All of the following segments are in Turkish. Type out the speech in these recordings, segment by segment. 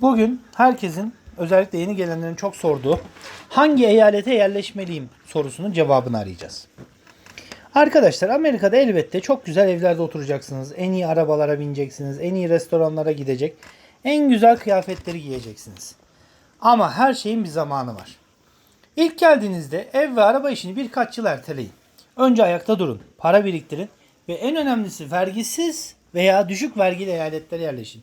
Bugün herkesin özellikle yeni gelenlerin çok sorduğu hangi eyalete yerleşmeliyim sorusunun cevabını arayacağız. Arkadaşlar Amerika'da elbette çok güzel evlerde oturacaksınız. En iyi arabalara bineceksiniz. En iyi restoranlara gidecek. En güzel kıyafetleri giyeceksiniz. Ama her şeyin bir zamanı var. İlk geldiğinizde ev ve araba işini birkaç yıl erteleyin. Önce ayakta durun, para biriktirin ve en önemlisi vergisiz veya düşük vergili eyaletlere yerleşin.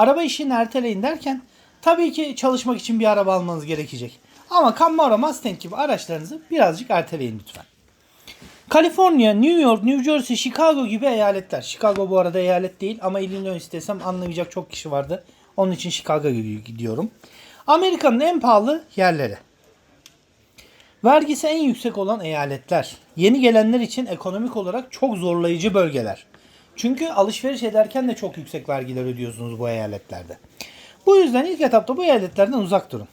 Araba işini erteleyin derken tabii ki çalışmak için bir araba almanız gerekecek. Ama Camaro Mustang gibi araçlarınızı birazcık erteleyin lütfen. Kaliforniya, New York, New Jersey, Chicago gibi eyaletler. Chicago bu arada eyalet değil ama Illinois istesem anlayacak çok kişi vardı. Onun için Chicago'ya gidiyorum. Amerika'nın en pahalı yerleri. Vergisi en yüksek olan eyaletler. Yeni gelenler için ekonomik olarak çok zorlayıcı bölgeler. Çünkü alışveriş ederken de çok yüksek vergiler ödüyorsunuz bu eyaletlerde. Bu yüzden ilk etapta bu eyaletlerden uzak durun.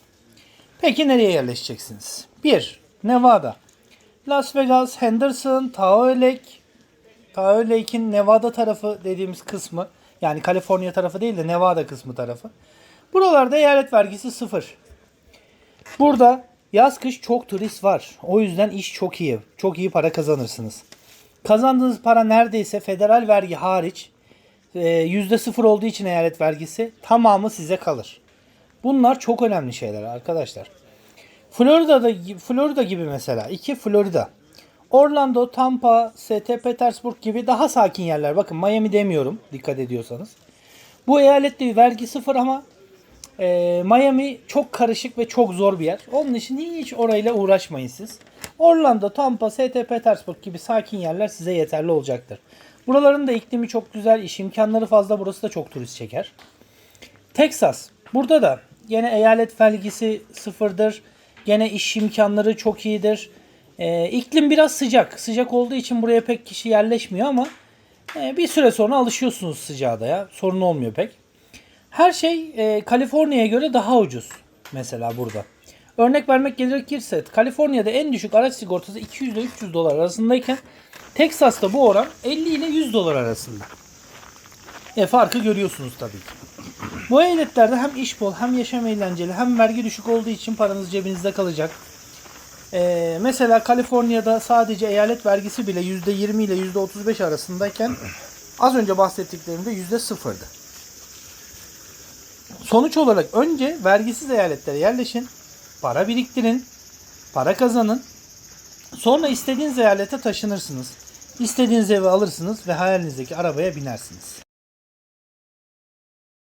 Peki nereye yerleşeceksiniz? 1. Nevada. Las Vegas, Henderson, Tahoe Lake. Tahoe Lake'in Nevada tarafı dediğimiz kısmı. Yani Kaliforniya tarafı değil de Nevada kısmı tarafı. Buralarda eyalet vergisi sıfır. Burada yaz kış çok turist var. O yüzden iş çok iyi. Çok iyi para kazanırsınız. Kazandığınız para neredeyse federal vergi hariç e, yüzde sıfır olduğu için eyalet vergisi tamamı size kalır. Bunlar çok önemli şeyler arkadaşlar. Florida'da Florida gibi mesela. iki Florida. Orlando, Tampa, St. Petersburg gibi daha sakin yerler. Bakın Miami demiyorum dikkat ediyorsanız. Bu eyalette vergi sıfır ama e, Miami çok karışık ve çok zor bir yer. Onun için hiç orayla uğraşmayın siz. Orlando, Tampa, St. Petersburg gibi sakin yerler size yeterli olacaktır. Buraların da iklimi çok güzel, iş imkanları fazla. Burası da çok turist çeker. Texas. Burada da yine eyalet vergisi sıfırdır. Gene iş imkanları çok iyidir. Ee, iklim biraz sıcak. Sıcak olduğu için buraya pek kişi yerleşmiyor ama e, bir süre sonra alışıyorsunuz sıcağa da ya. Sorun olmuyor pek. Her şey e, Kaliforniya'ya göre daha ucuz mesela burada. Örnek vermek gerekirse Kaliforniya'da en düşük araç sigortası 200 ile 300 dolar arasındayken Texas'ta bu oran 50 ile 100 dolar arasında. E farkı görüyorsunuz tabii ki. Bu eyaletlerde hem iş bol hem yaşam eğlenceli hem vergi düşük olduğu için paranız cebinizde kalacak. Ee, mesela Kaliforniya'da sadece eyalet vergisi bile %20 ile %35 arasındayken az önce bahsettiklerimde %0'dı. Sonuç olarak önce vergisiz eyaletlere yerleşin, para biriktirin, para kazanın. Sonra istediğiniz eyalete taşınırsınız. İstediğiniz evi alırsınız ve hayalinizdeki arabaya binersiniz.